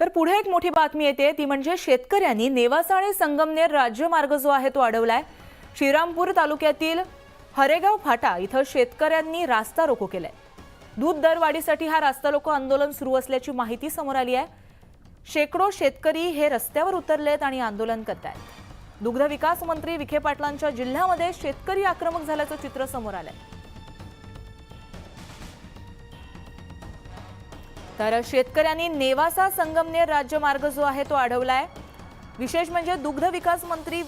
तर पुढे एक मोठी बातमी येते. ती म्हणजे शेतकऱ्यांनी नेवासा आणि संगमनेर राज्यमार्ग जो आहे तो अडवलाय. श्रीरामपूर तालुक्यातील हरेगाव फाटा इथं शेतकऱ्यांनी रास्ता रोको केलाय. दूध दरवाढीसाठी हा रास्ता रोको आंदोलन सुरू असल्याची माहिती समोर आली आहे. शेकडो शेतकरी हे रस्त्यावर उतरलेत आणि आंदोलन करतायत. दुग्ध विकास मंत्री विखे पाटलांच्या जिल्ह्यामध्ये शेतकरी आक्रमक झाल्याचं चित्र समोर आलंय. तर शेतकऱ्यांनी नेवासा संगमनेर राज्यमार्ग जो आहे तो अडवलाय. विशेष म्हणजे दुग्ध विकास मंत्री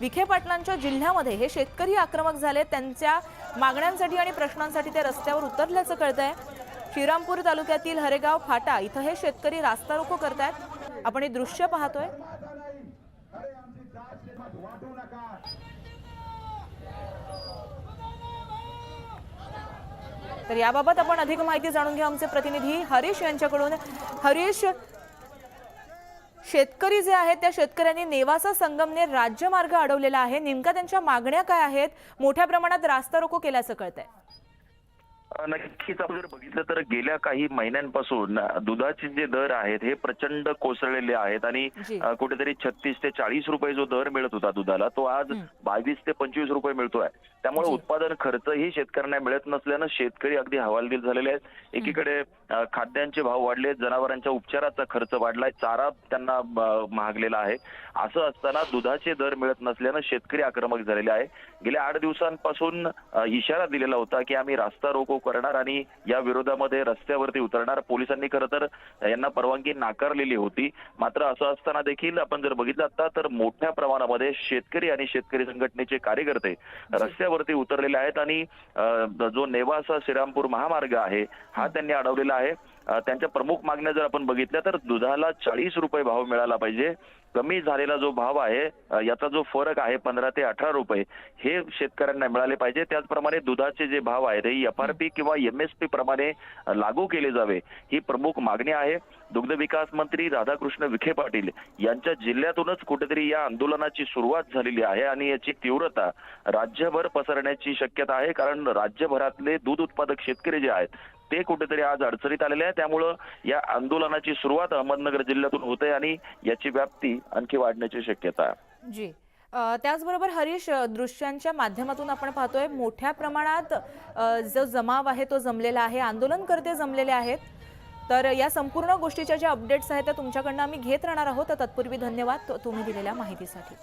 विखे पाटलांच्या जिल्ह्यामध्ये हे शेतकरी आक्रमक झाले. त्यांच्या मागण्यांसाठी आणि प्रश्नांसाठी ते रस्त्यावर उतरल्याचं कळतंय. श्रीरामपूर तालुक्यातील हरेगाव फाटा इथं हे शेतकरी रास्ता रोको करतायत. आपण हे दृश्य पाहतोय. तर याबाबत आपण अधिक माहिती जाणून घेऊ आमचे प्रतिनिधी हरीश यांच्याकडून. हरीश शेतकरी जे आहेत त्या शेतकऱ्यांनी नेवासा संगमने राज्यमार्ग अडवलेला आहे. नेमका त्यांच्या मागण्या काय आहेत? मोठ्या प्रमाणात रास्ता रोको केल्याचं कळतंय. नक्कीच. आपण जर बघितलं तर गेल्या काही महिन्यांपासून दुधाचे जे दर आहेत हे प्रचंड कोसळलेले आहेत आणि कुठेतरी छत्तीस ते चाळीस रुपये जो दर मिळत होता दुधाला तो आज बावीस ते पंचवीस रुपये मिळतोय त्यामुळे. उत्पादन खर्चही शेतकऱ्यांना मिळत नसल्यानं शेतकरी अगदी हवालदिल झालेले आहेत. एकीकडे खाद्यांचे भाव वाढले जनावरांच्या उपचाराचा खर्च वाढलाय चारा त्यांना महागलेला आहे. असं असताना दुधाचे दर मिळत नसल्यानं शेतकरी आक्रमक झालेले आहे. गेल्या आठ दिवसांपासून इशारा दिलेला होता की आम्ही रास्ता रोको करणार आणि या विरोधामध्ये रस्त्यावरती उतरणार. पोलिसांनी खरं तर यांना परवानगी नाकारलेली होती. मात्र असं असताना देखील आपण जर बघितलं आता तर मोठ्या प्रमाणामध्ये शेतकरी आणि शेतकरी संघटनेचे कार्यकर्ते रस्त्यावरती उतरलेले आहेत आणि जो नेवासा श्रीरामपूर महामार्ग आहे हा. त्यांनी अडवलेला आहे. त्यांच्या प्रमुख मागण्या जर आपण बघितल्या तर दुधाला चाळीस रुपये भाव मिळाला पाहिजे. कमी झालेला जो भाव आहे याचा जो फरक आहे पंधरा ते अठरा रुपये हे शेतकऱ्यांना मिळाले पाहिजे. त्याचप्रमाणे दुधाचे जे भाव आहेत हे एफ आर पी किंवा एमएसपी प्रमाणे अ, लागू केले जावे ही प्रमुख मागणी आहे. दुग्ध विकास मंत्री राधाकृष्ण विखे पाटील यांच्या जिल्ह्यातूनच कुठेतरी या आंदोलनाची सुरुवात झालेली आहे आणि याची तीव्रता राज्यभर पसरण्याची शक्यता आहे. कारण राज्यभरातले दूध उत्पादक शेतकरी जे आहेत ते कुठेतरी आज अडचणीत आलेले आहे. त्यामुळं या आंदोलनाची सुरुवात अहमदनगर जिल्ह्यातून होते आणि याची व्याप्ती आणखी वाढण्याची शक्यता आहे. जी. त्याचबरोबर हरीश दृश्यांच्या माध्यमातून आपण पाहतोय मोठ्या प्रमाणात जो जमाव आहे तो जमलेला आहे आंदोलनकर्ते जमलेले आहेत. तर या संपूर्ण गोष्टीच्या ज्या अपडेट्स आहेत त्या तुमच्याकडनं आम्ही घेत राहणार आहोत. तर तत्पूर्वी धन्यवाद तुम्ही दिलेल्या माहितीसाठी.